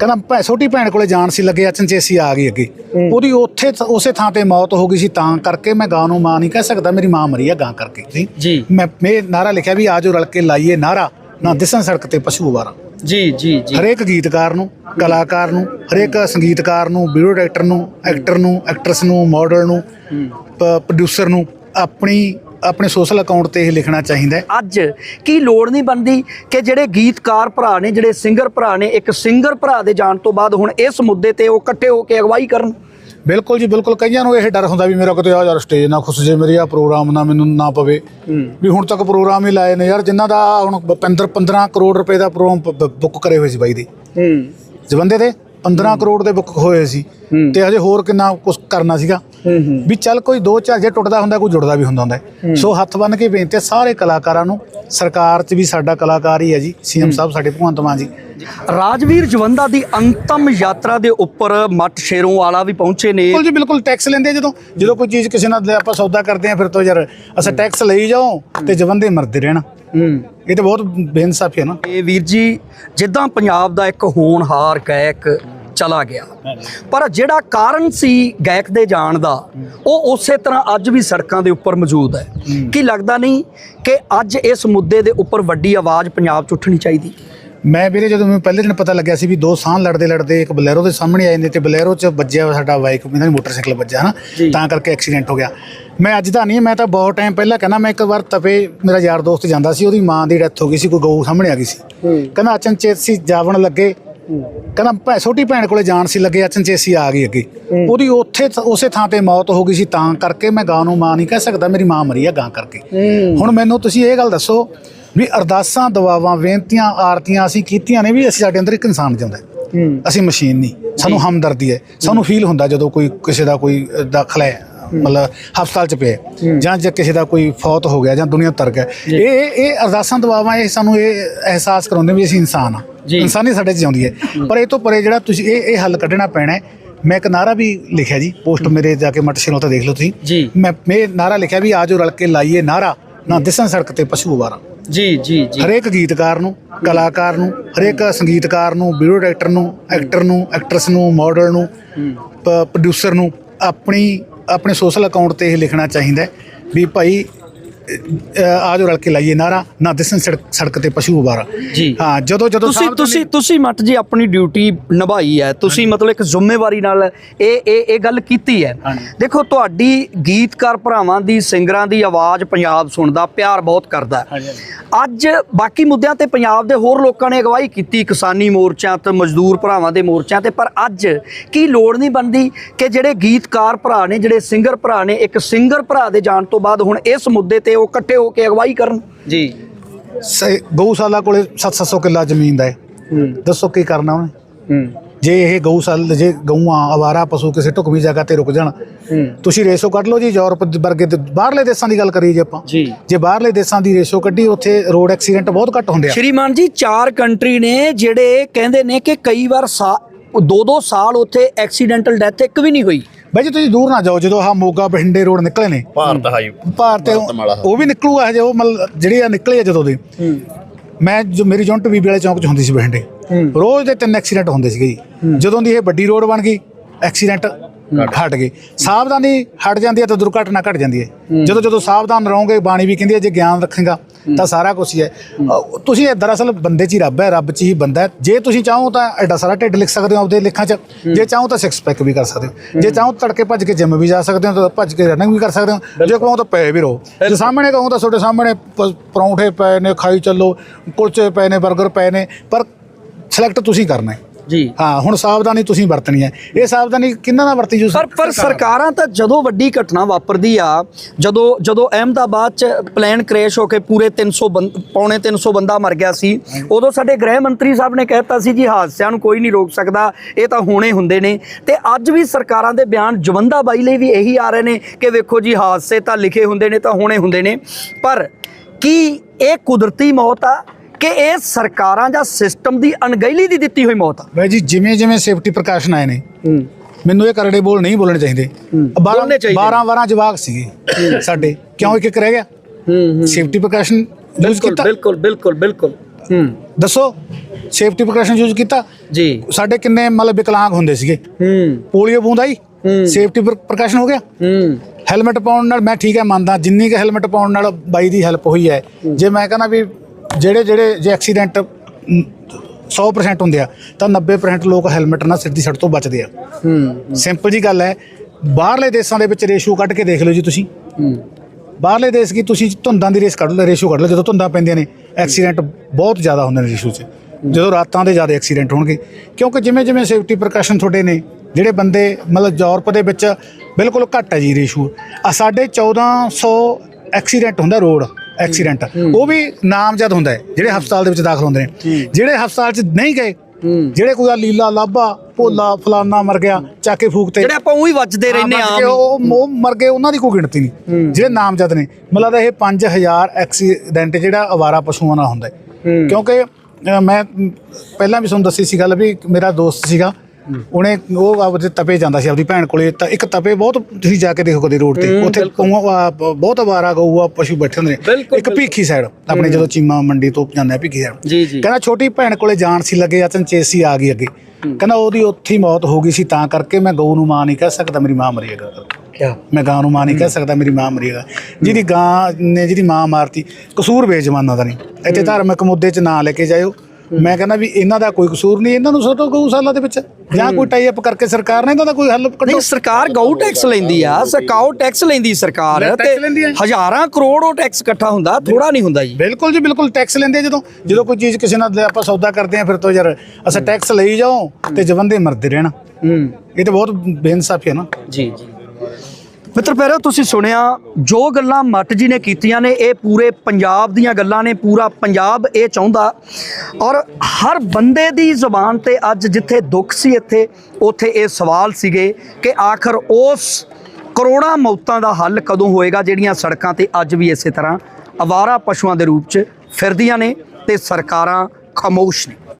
ਕਹਿੰਦਾ ਭੈ ਛੋਟੀ ਭੈਣ ਕੋਲੇ ਜਾਣ ਸੀ ਲੱਗੇ ਅਚਨਚੇਸੀ ਆ ਗਈ ਅੱਗੇ। ਉਹਦੀ ਉੱਥੇ ਉਸੇ ਥਾਂ ਤੇ ਮੌਤ ਹੋ ਗਈ ਸੀ ਤਾਂ ਕਰਕੇ ਮੈਂ ਗਾਂ ਨੂੰ ਮਾਂ ਨਹੀਂ ਕਹਿ ਸਕਦਾ ਮੇਰੀ ਮਾਂ ਮਰੀ ਆ ਗਾਂ ਕਰਕੇ ਜੀ। ਜੀ। ਮੈਂ ਮੈਂ ਨਾਰਾ ਲਿਖਿਆ ਵੀ ਆਜੋ ਰਲ ਕੇ ਲਾਈਏ ਨਾਰਾ ਨਾ ਦਿਸਣ ਸੜਕ ਤੇ ਪਸ਼ੂ ਵਾਰਾ ਜੀ ਜੀ ਜੀ। ਹਰੇਕ ਗੀਤਕਾਰ ਨੂੰ ਕਲਾਕਾਰ ਨੂੰ ਹਰੇਕ ਸੰਗੀਤਕਾਰ ਨੂੰ ਵੀਡੀਓ ਡਾਇਰੈਕਟਰ ਨੂੰ ਐਕਟਰ ਨੂੰ ਐਕਟਰਸ ਨੂੰ ਮਾਡਲ ਨੂੰ ਪ੍ਰੋਡਿਊਸਰ ਨੂੰ ਆਪਣੀ ਆਪਣੇ ਸੋਸ਼ਲ ਅਕਾਊਂਟ ਤੇ ਇਹ ਲਿਖਣਾ ਚਾਹੀਦਾ ਹੈ। ਅੱਜ ਕੀ ਲੋੜ ਨਹੀਂ ਬਣਦੀ ਕਿ ਜਿਹੜੇ ਗੀਤਕਾਰ ਭਰਾ ਨੇ ਜਿਹੜੇ ਸਿੰਗਰ ਭਰਾ ਨੇ ਇੱਕ ਸਿੰਗਰ ਭਰਾ ਦੇ ਜਾਣ ਤੋਂ ਬਾਅਦ ਹੁਣ ਇਸ ਮੁੱਦੇ ਤੇ ਉਹ ਇਕੱਠੇ ਹੋ ਕੇ ਅਗਵਾਈ ਕਰਨ? ਬਿਲਕੁਲ ਜੀ ਬਿਲਕੁਲ। ਕਈਆਂ ਨੂੰ ਇਹ ਡਰ ਹੁੰਦਾ ਵੀ ਮੇਰਾ ਕਿਤੇ ਆ ਯਾਰ ਸਟੇਜ ਨਾ ਖੁੱਸ ਜੇ ਮੇਰੀ ਆ ਪ੍ਰੋਗਰਾਮ ਨਾ ਮੈਨੂੰ ਨਾ ਪਵੇ। ਵੀ ਹੁਣ ਤੱਕ ਪ੍ਰੋਗਰਾਮ ਹੀ ਲਾਏ ਨੇ ਯਾਰ ਜਿਨ੍ਹਾਂ ਦਾ ਹੁਣ 15 15 ਕਰੋੜ ਰੁਪਏ ਦਾ ਪ੍ਰੋਗਰਾਮ ਬੁੱਕ ਕਰੇ ਹੋਏ ਸੀ ਬਾਈ ਦੇ। ਹੂੰ। ਜਵੰਦੇ ਦੇ। 15 ਕਰੋੜ ਦੇ ਬੁੱਕ ਹੋਏ ਸੀ ਤੇ ਹਜੇ ਹੋਰ ਕਿੰਨਾ ਕੁਝ ਕਰਨਾ ਸੀਗਾ। ਵੀ ਚੱਲ ਕੋਈ ਦੋ ਚਾਰ ਜੇ ਟੁੱਟਦਾ ਹੁੰਦਾ ਕੋਈ ਜੁੜਦਾ ਵੀ ਹੁੰਦਾ ਹੁੰਦਾ। ਸੋ ਹੱਥ ਬੰਨ ਕੇ ਬੇਨਤੀ ਹੈ ਸਾਰੇ ਕਲਾਕਾਰਾਂ ਨੂੰ ਸਰਕਾਰ 'ਚ ਵੀ ਸਾਡਾ ਕਲਾਕਾਰ ਹੀ ਹੈ ਜੀ ਸੀਐਮ ਸਾਹਿਬ ਸਾਡੇ ਭਗਵੰਤ ਮਾਨ ਜੀ। ਰਾਜਵੀਰ ਜਵੰਦਾ ਦੀ ਅੰਤਮ ਯਾਤਰਾ ਦੇ ਉੱਪਰ ਮੱਟ ਸ਼ੇਰੋਂ ਵਾਲਾ ਵੀ ਪਹੁੰਚੇ ਨੇ। ਬਿਲਕੁਲ ਜੀ ਬਿਲਕੁਲ ਟੈਕਸ ਲੈਂਦੇ ਜਦੋਂ ਜਦੋਂ ਕੋਈ ਚੀਜ਼ ਕਿਸੇ ਨਾਲ ਆਪਾਂ ਸੌਦਾ ਕਰਦੇ ਆ ਫਿਰ ਤੋਂ ਯਾਰ ਅਸਾਂ ਟੈਕਸ ਲਈ ਜਾਓ ਤੇ ਜਵੰਦੇ ਮਰਦੇ ਰਹਿਣਾ। ਇਹ ਤਾਂ ਬਹੁਤ ਬੇਇਨਸਾਫੀ ਹੈ ਨਾ। ਇਹ ਵੀਰ ਜੀ ਜਿੱਦਾਂ ਪੰਜਾਬ ਦਾ ਇੱਕ ਹੋਣਹਾਰ ਗਾਇਕ ਚਲਾ ਗਿਆ ਪਰ ਜਿਹੜਾ ਕਾਰਨ ਸੀ ਗਾਇਕ ਦੇ ਜਾਣ ਦਾ ਉਹ ਉਸੇ ਤਰ੍ਹਾਂ ਅੱਜ ਵੀ ਸੜਕਾਂ ਦੇ ਉੱਪਰ ਮੌਜੂਦ ਹੈ। ਕੀ ਲੱਗਦਾ ਨਹੀਂ ਕਿ ਅੱਜ ਇਸ ਮੁੱਦੇ ਦੇ ਉੱਪਰ ਵੱਡੀ ਆਵਾਜ਼ ਪੰਜਾਬ 'ਚ ਉੱਠਣੀ ਚਾਹੀਦੀ? ਮੈਂ ਵੀਰੇ ਜਦੋਂ ਮੈਨੂੰ ਪਹਿਲੇ ਦਿਨ ਪਤਾ ਲੱਗਿਆ ਸੀ ਵੀ ਦੋ ਸਾਹ ਲੜਦੇ ਲੜਦੇ ਇੱਕ ਬਲੈਰੋ ਦੇ ਸਾਹਮਣੇ ਆਏ ਨੇ ਤੇ ਬਲੈਰੋ 'ਚ ਵੱਜਿਆ ਸਾਡਾ ਬਾਈਕ ਇਹਨਾਂ ਦੀ ਮੋਟਰਸਾਈਕਲ ਵੱਜਿਆ ਹਨਾ ਤਾਂ ਕਰਕੇ ਐਕਸੀਡੈਂਟ ਹੋ ਗਿਆ। ਮੈਂ ਅੱਜ ਦਾ ਨਹੀਂ ਮੈਂ ਤਾਂ ਬਹੁਤ ਟਾਈਮ ਪਹਿਲਾਂ ਕਹਿੰਦਾ ਮੈਂ ਇੱਕ ਵਾਰ ਤਪੇ ਮੇਰਾ ਯਾਰ ਦੋਸਤ ਜਾਂਦਾ ਸੀ ਉਹਦੀ ਮਾਂ ਦੀ ਡੈਥ ਹੋ ਗਈ ਸੀ ਕੋਈ ਗਊ ਸਾਹਮਣੇ ਆ ਗਈ ਸੀ। ਕਹਿੰਦਾ ਅਚਨਚੇਤ ਸੀ ਜਾਵਣ ਲੱਗੇ। ਕਹਿੰਦਾ ਭੈ ਛੋਟੀ ਭੈਣ ਕੋਲੇ ਜਾਣ ਸੀ ਲੱਗੇ ਅਚਨਚੇਸੀ ਆ ਗਈ ਅੱਗੇ। ਉਹਦੀ ਉੱਥੇ ਉਸੇ ਥਾਂ ਤੇ ਮੌਤ ਹੋ ਗਈ ਸੀ ਤਾਂ ਕਰਕੇ ਮੈਂ ਗਾਂ ਨੂੰ ਮਾਂ ਨਹੀਂ ਕਹਿ ਸਕਦਾ ਮੇਰੀ ਮਾਂ ਮਰੀ ਆ ਗਾਂ ਕਰਕੇ। ਹੁਣ ਮੈਨੂੰ ਤੁਸੀਂ ਇਹ ਗੱਲ ਦੱਸੋ ਵੀ ਅਰਦਾਸਾਂ ਦੁਆਵਾਂ ਬੇਨਤੀਆਂ ਆਰਤੀਆਂ ਅਸੀਂ ਕੀਤੀਆਂ ਨੇ ਵੀ ਅਸੀਂ ਸਾਡੇ ਅੰਦਰ ਇੱਕ ਇਨਸਾਨ ਜਿਉਂਦਾ। ਅਸੀਂ ਮਸ਼ੀਨ ਨਹੀਂ। ਸਾਨੂੰ ਹਮਦਰਦੀ ਹੈ। ਸਾਨੂੰ ਫੀਲ ਹੁੰਦਾ ਜਦੋਂ ਕੋਈ ਕਿਸੇ ਦਾ ਕੋਈ ਦਾਖਲਾ ਹੈ। ਮਤਲਬ ਹਸਪਤਾਲ ਚ ਪਿਆ ਜਾਂ ਜੇ ਕਿਸੇ ਦਾ ਕੋਈ ਫੌਤ ਹੋ ਗਿਆ ਜਾਂ ਦੁਨੀਆ ਤਰ ਗਿਆ ਇਹ ਇਹ ਅਰਦਾਸਾਂ ਦੁਆਵਾਂ ਇਹ ਸਾਨੂੰ ਇਹ ਅਹਿਸਾਸ ਕਰਾਉਂਦੇ ਵੀ ਅਸੀਂ ਇਨਸਾਨ ਆ। ਇਨਸਾਨੀ ਸਾਡੇ ਚ ਜਿਉਂਦੀ ਹੈ। ਪਰ ਇਹ ਤੋਂ ਪਰੇ ਜਿਹੜਾ ਤੁਸੀਂ ਇਹ ਇਹ ਹੱਲ ਕੱਢਣਾ ਪੈਣਾ ਹੈ। ਮੈਂ ਇੱਕ ਨਾਰਾ ਵੀ ਲਿਖਿਆ ਜੀ। ਪੋਸਟ ਮੇਰੇ ਜਾ ਕੇ ਮਟਸ਼ਿਨੋਂ ਤੇ ਦੇਖ ਲਓ ਤੁਸੀਂ। ਮੈਂ ਮੈਂ ਨਾਰਾ ਲਿਖਿਆ ਵੀ ਆਜੋ ਰਲ ਕੇ ਲਾਈਏ ਨਾਰਾ। ਨਾ ਦਿਸਣ ਸੜਕ ਤੇ ਪਸ਼ੂ ਵਾਰਾ ਜੀ ਜੀ ਜੀ। ਹਰੇਕ ਗੀਤਕਾਰ ਨੂੰ ਕਲਾਕਾਰ ਨੂੰ ਹਰੇਕ ਸੰਗੀਤਕਾਰ ਨੂੰ ਵੀਡੀਓ ਡਾਇਰੈਕਟਰ ਨੂੰ ਐਕਟਰ ਨੂੰ ਐਕਟਰਸ ਨੂੰ ਮਾਡਲ ਨੂੰ ਪ੍ਰੋਡਿਊਸਰ ਨੂੰ ਆਪਣੀ ਆਪਣੇ ਸੋਸ਼ਲ ਅਕਾਊਂਟ ਤੇ ਇਹ ਲਿਖਣਾ ਚਾਹੀਦਾ ਵੀ ਭਾਈ ਆਜੋ ਰਲ ਕੇ ਲਾਈਏ ਨਾਰਾ ਨਾ ਦਿਸਣ ਸੜਕ ਤੇ ਪਸ਼ੂ ਵਾਰਾ ਜੀ। ਹਾਂ ਜਦੋਂ ਜਦੋਂ ਤੁਸੀਂ ਤੁਸੀਂ ਤੁਸੀਂ ਮੱਟ ਜੀ ਆਪਣੀ ਡਿਊਟੀ ਨਿਭਾਈ ਹੈ। ਤੁਸੀਂ ਮਤਲਬ ਇੱਕ ਜ਼ਿੰਮੇਵਾਰੀ ਨਾਲ ਇਹ ਇਹ ਇਹ ਗੱਲ ਕੀਤੀ ਹੈ। ਦੇਖੋ ਤੁਹਾਡੀ ਗੀਤਕਾਰ ਭਰਾਵਾਂ ਦੀ ਸਿੰਗਰਾਂ ਦੀ ਆਵਾਜ਼ ਪੰਜਾਬ ਸੁਣਦਾ ਪਿਆਰ ਬਹੁਤ ਕਰਦਾ। ਅੱਜ ਬਾਕੀ ਮੁੱਦਿਆਂ ਤੇ ਪੰਜਾਬ ਦੇ ਹੋਰ ਲੋਕਾਂ ਨੇ ਅਗਵਾਈ ਕੀਤੀ ਕਿਸਾਨੀ ਮੋਰਚਿਆਂ ਤੇ ਮਜ਼ਦੂਰ ਭਰਾਵਾਂ ਦੇ ਮੋਰਚਿਆਂ ਤੇ ਪਰ ਅੱਜ ਕੀ ਲੋੜ ਨਹੀਂ ਬਣਦੀ ਕਿ ਜਿਹੜੇ ਗੀਤਕਾਰ ਭਰਾ ਨੇ ਜਿਹੜੇ ਸਿੰਗਰ ਭਰਾ ਨੇ ਇੱਕ ਸਿੰਗਰ ਭਰਾ ਦੇ ਜਾਣ ਤੋਂ ਬਾਅਦ ਹੁਣ ਇਸ ਮੁੱਦੇ ਤੇ ਉਹ ਇਕੱਠੇ ਹੋ ਕੇ ਅਗਵਾਈ ਕਰਨ। ਜੀ। ਸ- ਗਊਸ਼ਾਲਾ ਕੋਲੇ 700 ਕਿੱਲਾ ਜ਼ਮੀਨ ਦਾ ਹੈ। ਦੱਸੋ ਕੀ ਕਰਨਾ ਉਹਨੇ? ਹੂੰ। ਜੇ ਇਹ ਗਊਸ਼ਾਲਾ ਜੇ ਗਊਆਂ ਆਵਾਰਾ ਪਸ਼ੂ ਕਿਸੇ ਢੁਕਵੀਂ ਜਗ੍ਹਾ ਤੇ ਰੁਕ ਜਾਣ ਤੁਸੀਂ ਰੇਸ਼ੋ ਕੱਢ ਲਓ ਜੀ ਯੂਰਪ ਦੇ ਵਰਗੇ ਦੇ ਬਾਹਰਲੇ ਦੇਸ਼ਾਂ ਦੀ ਗੱਲ ਕਰੀਏ ਜੇ ਆਪਾਂ। ਜੀ। ਜੇ ਬਾਹਰਲੇ ਦੇਸ਼ਾਂ ਦੀ ਰੇਸ਼ੋ ਕੱਢੀ ਉੱਥੇ ਰੋਡ ਐਕਸੀਡੈਂਟ ਬਹੁਤ ਘੱਟ ਹੁੰਦੇ ਆ। ਸ਼੍ਰੀਮਾਨ ਜੀ ਚਾਰ ਕੰਟਰੀ ਨੇ ਜਿਹੜੇ ਕਹਿੰਦੇ ਨੇ ਕਿ ਕਈ ਵਾਰ ਦੋ ਦੋ ਸਾਲ ਉੱਥੇ ਐਕਸੀਡੈਂਟਲ ਡੈਥ ਇੱਕ ਵੀ ਨਹੀਂ ਹੋਈ। ਬਾਈ ਜੀ ਤੁਸੀਂ ਦੂਰ ਨਾ ਜਾਓ ਜਦੋਂ ਆਹ ਮੋਗਾ ਬਠਿੰਡੇ ਰੋਡ ਨਿਕਲੇ ਨੇ। ਭਾਰਤ ਹਾਈ ਭਾਰਤ ਉਹ ਵੀ ਨਿਕਲੂਗਾ ਹਜੇ ਉਹ ਮਤਲਬ ਜਿਹੜੇ ਆ ਨਿਕਲੇ ਆ ਜਦੋਂ ਦੇ। ਮੈਂ ਜੋ ਮੇਰੀ ਜੌਂਟ ਬੀਬੀ ਵਾਲੇ ਚੌਂਕ 'ਚ ਹੁੰਦੀ ਸੀ ਬਠਿੰਡੇ। ਰੋਜ਼ ਦੇ ਤਿੰਨ ਐਕਸੀਡੈਂਟ ਹੁੰਦੇ ਸੀਗੇ ਜੀ। ਜਦੋਂ ਦੀ ਇਹ ਵੱਡੀ ਰੋਡ ਬਣ ਗਈ ਐਕਸੀਡੈਂਟ ਹਟ ਗਏ। ਸਾਵਧਾਨੀ ਹਟ ਜਾਂਦੀ ਹੈ ਤਾਂ ਦੁਰਘਟਨਾ ਘਟ ਜਾਂਦੀ ਹੈ। ਜਦੋਂ ਜਦੋਂ ਸਾਵਧਾਨ ਰਹੋਗੇ ਬਾਣੀ ਵੀ ਕਹਿੰਦੀ ਹੈ ਜੇ ਗਿਆਨ ਰੱਖੇਗਾ ਤਾਂ ਸਾਰਾ ਕੁਝ ਹੀ ਹੈ। ਤੁਸੀਂ ਇਹ ਦਰਅਸਲ ਬੰਦੇ 'ਚ ਹੀ ਰੱਬ ਹੈ ਰੱਬ 'ਚ ਹੀ ਬੰਦਾ ਹੈ। ਜੇ ਤੁਸੀਂ ਚਾਹੋ ਤਾਂ ਐਡਾ ਸਾਰਾ ਢਿੱਡ ਲਿਖ ਸਕਦੇ ਹੋ ਆਪਦੇ ਲਿਖਾਂ 'ਚ। ਜੇ ਚਾਹੋ ਤਾਂ ਸਿਕਸ ਪੈਕ ਵੀ ਕਰ ਸਕਦੇ ਹੋ। ਜੇ ਚਾਹੋ ਤੜਕੇ ਭੱਜ ਕੇ ਜਿਮ ਵੀ ਜਾ ਸਕਦੇ ਹੋ ਤਾਂ ਭੱਜ ਕੇ ਰਨਿੰਗ ਵੀ ਕਰ ਸਕਦੇ ਹੋ। ਜੇ ਕਹੋ ਤਾਂ ਪਏ ਵੀ ਰਹੋ। ਜੇ ਸਾਹਮਣੇ ਕਹੋ ਤਾਂ ਤੁਹਾਡੇ ਸਾਹਮਣੇ ਪਰੌਂਠੇ ਪਏ ਨੇ ਖਾਈ ਚੱਲੋ ਕੁਲਚੇ ਪਏ ਨੇ 버ਗਰ ਪਏ ਨੇ ਪਰ ਸਿਲੈਕਟ ਤੁਸੀਂ ਕਰਨਾ ਹੈ। ਜੀ। ਹਾਂ ਹੁਣ ਸਾਵਧਾਨੀ ਤੁਸੀਂ ਵਰਤਣੀ ਹੈ। ਇਹ ਸਾਵਧਾਨੀ ਕਿੰਨਾ ਨਾਲ ਵਰਤੀ ਜੂ ਪਰ ਪਰ ਸਰਕਾਰਾਂ ਤਾਂ ਜਦੋਂ ਵੱਡੀ ਘਟਨਾ ਵਾਪਰਦੀ ਆ ਜਦੋਂ ਜਦੋਂ ਅਹਿਮਦਾਬਾਦ ਚ ਪਲੇਨ ਕ੍ਰੈਸ਼ ਹੋ ਕੇ ਪੂਰੇ 300 ਬੰਦ- ਪੌਣੇ 300 ਬੰਦਾ ਮਰ ਗਿਆ ਸੀ ਉਦੋਂ ਸਾਡੇ ਗ੍ਰਹਿ ਮੰਤਰੀ ਸਾਹਿਬ ਨੇ ਕਹਿਤਾ ਸੀ ਜੀ ਹਾਦਸਿਆਂ ਨੂੰ ਕੋਈ ਨਹੀਂ ਰੋਕ ਸਕਦਾ ਇਹ ਤਾਂ ਹੋਣੇ ਹੁੰਦੇ ਨੇ। ਤੇ ਅੱਜ ਵੀ ਸਰਕਾਰਾਂ ਦੇ ਬਿਆਨ ਜਵੰਦਾ ਬਾਈ ਲਈ ਵੀ ਇਹੀ ਆ ਰਹੇ ਨੇ ਕਿ ਵੇਖੋ ਜੀ ਹਾਦਸੇ ਤਾਂ ਲਿਖੇ ਹੁੰਦੇ ਨੇ ਤਾਂ ਹੋਣੇ ਹੁੰਦੇ ਨੇ। ਪਰ ਕੀ ਇਹ ਕੁਦਰਤੀ ਮੌਤ ਆ? ਕਿ ਇਹ ਸਰਕਾਰਾਂ ਜਾਂ ਸਿਸਟਮ ਦੀ ਅਣਗਹਿਲੀ ਦੀ ਦਿੱਤੀ ਹੋਈ ਮੌਤ ਆ। ਬਾਈ ਜੀ ਜਿਵੇਂ ਜਿਵੇਂ ਸੇਫਟੀ ਪ੍ਰੀਕਾਸ਼ਨ ਆਏ ਨੇ ਮੈਨੂੰ ਇਹ ਕਰੜੇ ਬੋਲ ਨਹੀਂ ਬੋਲਣੇ ਚਾਹੀਦੇ। 12 ਬੋਲਣੇ ਚਾਹੀਦੇ। 12 12 ਜਵਾਕ ਸੀਗੇ ਸਾਡੇ। ਕਿਉਂ ਇੱਕ ਇੱਕ ਰਹਿ ਗਿਆ? ਸੇਫਟੀ ਪ੍ਰੀਕਾਸ਼ਨ ਯੂਜ਼ ਬਿਲਕੁਲ ਕੀਤਾ। ਬਿਲਕੁਲ ਬਿਲਕੁਲ ਬਿਲਕੁਲ। ਹੂੰ। ਦੱਸੋ ਸੇਫਟੀ ਪ੍ਰੀਕਾਸ਼ਨ ਯੂਜ਼ ਕੀਤਾ? ਜੀ। ਸਾਡੇ ਕਿੰਨੇ ਮਤਲਬ ਵਿਕਲਾਂਗ ਹੁੰਦੇ ਸੀਗੇ। ਹੂੰ। ਪੋਲੀਓ ਬੂੰਦ ਆਈ। ਸੇਫਟੀ ਪ੍ਰੀਕਾਸ਼ਨ ਹੋ ਗਿਆ? ਹੂੰ। ਹੈਲਮਟ ਪਾਉਣ ਨਾਲ ਮੈਂ ਠੀਕ ਹੈ ਮੰਨਦਾ। ਜਿੰਨੀ ਕੁ ਹੈਲਮਟ ਪਾਉਣ ਨਾਲ ਬਾਈ ਦੀ ਹੈਲਪ ਹੋਈ ਹੈ। ਜੇ ਮੈਂ ਕਹਿੰਦਾ ਵੀ ਜਿਹੜੇ ਜਿਹੜੇ ਜੇ ਐਕਸੀਡੈਂਟ 100% ਹੁੰਦੇ ਆ ਤਾਂ 90% ਲੋਕ ਹੈਲਮਟ ਨਾਲ ਸਿੱਧੀ ਸੜਕ ਤੋਂ ਬਚਦੇ ਆ। ਹੂੰ ਸਿੰਪਲ ਜੀ ਗੱਲ ਹੈ ਬਾਹਰਲੇ ਦੇਸ਼ਾਂ ਦੇ ਵਿੱਚ ਰੇਸ਼ੋ ਕੱਢ ਕੇ ਦੇਖ ਲਓ ਜੀ ਤੁਸੀਂ। ਹੂੰ। ਬਾਹਰਲੇ ਦੇਸ਼ ਕੀ ਤੁਸੀਂ ਧੁੰਦਾਂ ਦੀ ਰੇਸ ਕੱਢ ਲਓ ਰੇਸ਼ੋ ਕੱਢ ਲਓ ਜਦੋਂ ਧੁੰਦਾਂ ਪੈਂਦੀਆਂ ਨੇ ਐਕਸੀਡੈਂਟ ਬਹੁਤ ਜ਼ਿਆਦਾ ਹੁੰਦੇ ਨੇ ਰੇਸ਼ੋ 'ਚ। ਜਦੋਂ ਰਾਤਾਂ ਦੇ ਜ਼ਿਆਦਾ ਐਕਸੀਡੈਂਟ ਹੋਣਗੇ ਕਿਉਂਕਿ ਜਿਵੇਂ ਜਿਵੇਂ ਸੇਫਟੀ ਪ੍ਰੀਕਾਸ਼ਨ ਤੁਹਾਡੇ ਨੇ ਜਿਹੜੇ ਬੰਦੇ ਮਤਲਬ ਯੂਰਪ ਦੇ ਵਿੱਚ ਬਿਲਕੁਲ ਘੱਟ ਹੈ ਜੀ ਰੇਸ਼ੋ ਆ ਸਾਡੇ 1400 ਐਕਸੀਡੈਂਟ ਹੁੰਦਾ ਰੋਡ ਐਕਸੀਡੈਂਟ ਉਹ ਵੀ ਨਾਮਜ਼ਦ ਹੁੰਦਾ ਹੈ ਜਿਹੜੇ ਹਸਪਤਾਲ ਦੇ ਵਿੱਚ ਦਾਖਲ ਹੁੰਦੇ ਨੇ। ਜਿਹੜੇ ਹਸਪਤਾਲ 'ਚ ਨਹੀਂ ਗਏ ਜਿਹੜੇ ਕੋਈ ਆ ਲੀਲਾ ਲਾਭਾ ਭੋਲਾ ਫਲਾਨਾ ਮਰ ਗਿਆ ਚੱਕ ਕੇ ਫੂਕ ਤੇ ਜਿਹੜੇ ਆਪਾਂ ਉਹੀ ਵੱਜਦੇ ਰਹਿੰਦੇ ਆ ਉਹ ਮਰ ਗਏ ਉਹਨਾਂ ਦੀ ਕੋਈ ਗਿਣਤੀ ਨਹੀਂ। ਜਿਹੜੇ ਨਾਮਜ਼ਦ ਨੇ ਲੱਗਦਾ ਇਹ 5000 ਐਕਸੀਡੈਂਟ ਜਿਹੜਾ ਅਵਾਰਾ ਪਸ਼ੂਆਂ ਨਾਲ ਹੁੰਦਾ ਕਿਉਂਕਿ ਮ, ਪਹਿਲਾਂ ਵੀ ਤੁਹਾਨੂੰ ਦੱਸੀ ਸੀ ਗੱਲ ਵੀ ਮੇਰਾ ਦੋਸਤ ਸੀਗਾ ਉਹਨੇ ਉਹ ਆਪਦੇ ਤਪੇ ਜਾਂਦਾ ਸੀ ਆਪਦੀ ਭੈਣ ਕੋਲੇ। ਤਾਂ ਇੱਕ ਤਪੇ ਬਹੁਤ ਤੁਸੀਂ ਜਾ ਕੇ ਦੇਖੋ ਕਦੇ ਰੋਡ ਤੇ। ਉੱਥੇ। ਕਊਆਂ- ਬਹੁਤ ਅਵਾਰਾ ਗਊਆ ਪਸ਼ੂ ਬੈਠੇ ਹੁੰਦੇ ਨੇ। ਇੱਕ। ਭੀਖੀ ਸਾਈਡ ਆਪਣੇ ਜਦੋਂ ਚੀਮਾ ਮੰਡੀ ਤੋਂ ਜਾਂਦੇ ਆ ਭੀਖੀ ਸਾਈਡ। ਕਹਿੰਦਾ ਛੋਟੀ ਭੈਣ ਕੋਲੇ ਜਾਣ ਸੀ ਲੱਗੇ ਅਚਨ ਚੇਸੀ ਆ ਗਈ ਅੱਗੇ। ਕਹਿੰਦਾ ਉਹਦੀ ਉੱਥੇ ਹੀ ਮੌਤ ਹੋ ਗਈ ਸੀ ਤਾਂ ਕਰਕੇ ਮੈਂ ਗਊ ਨੂੰ ਮਾਂ ਨਹੀਂ ਕਹਿ ਸਕਦਾ ਮੇਰੀ ਮਾਂ ਮਰੀ ਹੈਗਾ। ਕਿਆ? ਮੈਂ ਗਾਂ ਨੂੰ ਮਾਂ ਨਹੀਂ ਕਹਿ ਸਕਦਾ ਮੇਰੀ ਮਾਂ ਮਰੀ ਹੈਗਾ। ਜਿਹਦੀ ਗਾਂ ਨੇ ਜਿਹਦੀ ਮਾਂ ਮਾਰਤੀ ਕਸੂਰ ਬੇਜਮਾਨਾਂ ਦਾ ਨਹੀਂ। ਇੱਥੇ ਧਾਰਮਿਕ ਮੁੱਦੇ 'ਚ ਨਾ ਲੈ ਕੇ ਜਾਇਓ। ਮੈਂ ਕਹਿੰਦਾ ਵੀ ਇਹਨਾਂ ਦਾ ਕੋਈ ਕਸੂਰ ਨਹੀਂ ਇਹਨਾਂ ਨੂੰ ਸੋਟੋ ਗਊਸ਼ਾਲਾ ਦੇ ਵਿੱਚ। ਜਾਂ ਕੋਈ ਟਾਈ ਅਪ ਕਰਕੇ ਸਰਕਾਰ ਨੇ ਇਹਨਾਂ ਦਾ ਕੋਈ ਹੱਲ ਕੱਢੋ? ਨਹੀਂ ਸਰਕਾਰ ਗਊ ਟੈਕਸ ਲੈਂਦੀ ਆ ਸਰਕਾਉ ਟੈਕਸ ਲੈਂਦੀ ਸਰਕਾਰ ਤੇ। ਹਜ਼ਾਰਾਂ ਕਰੋੜ ਉਹ ਟੈਕਸ ਇਕੱਠਾ ਹੁੰਦਾ ਥੋੜਾ ਨਹੀਂ ਹੁੰਦਾ ਜੀ। ਬਿਲਕੁਲ ਜੀ ਬਿਲਕੁਲ ਟੈਕਸ ਲੈਂਦੇ ਜਦੋਂ ਜਦੋਂ ਕੋਈ ਚੀਜ਼ ਕਿਸੇ ਨਾਲ ਆਪਾਂ ਸੌਦਾ ਕਰਦੇ ਆ ਫਿਰ ਤੋਂ ਯਾਰ ਅਸਾਂ ਟੈਕਸ ਲਈ ਜਾਓ ਤੇ ਜਵੰਦੇ ਮਰਦੇ ਰਹਿਣਾ। ਹੂੰ। ਇਹ ਤਾਂ ਬਹੁਤ ਬੇਇਨਸਾਫੀ ਹੈ ਨਾ। ਜੀ ਜੀ। ਮਿੱਤਰ ਪਿਆਰਿਓ, ਤੁਸੀਂ ਸੁਣਿਆ, ਜੋ ਗੱਲਾਂ ਮੱਟ ਜੀ ਨੇ ਕੀਤੀਆਂ ਨੇ, ਇਹ ਪੂਰੇ ਪੰਜਾਬ ਦੀਆਂ ਗੱਲਾਂ ਨੇ, ਪੂਰਾ ਪੰਜਾਬ ਇਹ ਚਾਹੁੰਦਾ। ਔਰ ਹਰ ਬੰਦੇ ਦੀ ਜ਼ੁਬਾਨ ਤੇ ਅੱਜ ਜਿੱਥੇ ਦੁੱਖ ਸੀ ਇੱਥੇ, ਉੱਥੇ ਇਹ ਸਵਾਲ ਸੀਗੇ ਕਿ ਆਖਰ ਉਸ ਕਰੋੜਾਂ ਮੌਤਾਂ ਦਾ ਹੱਲ ਕਦੋਂ ਹੋਏਗਾ, ਜਿਹੜੀਆਂ ਸੜਕਾਂ ਤੇ ਅੱਜ ਵੀ ਇਸੇ ਤਰ੍ਹਾਂ ਅਵਾਰਾ ਪਸ਼ੂਆਂ ਦੇ ਰੂਪ 'ਚ ਫਿਰਦੀਆਂ ਨੇ ਤੇ ਸਰਕਾਰਾਂ ਖਾਮੋਸ਼ ਨੇ।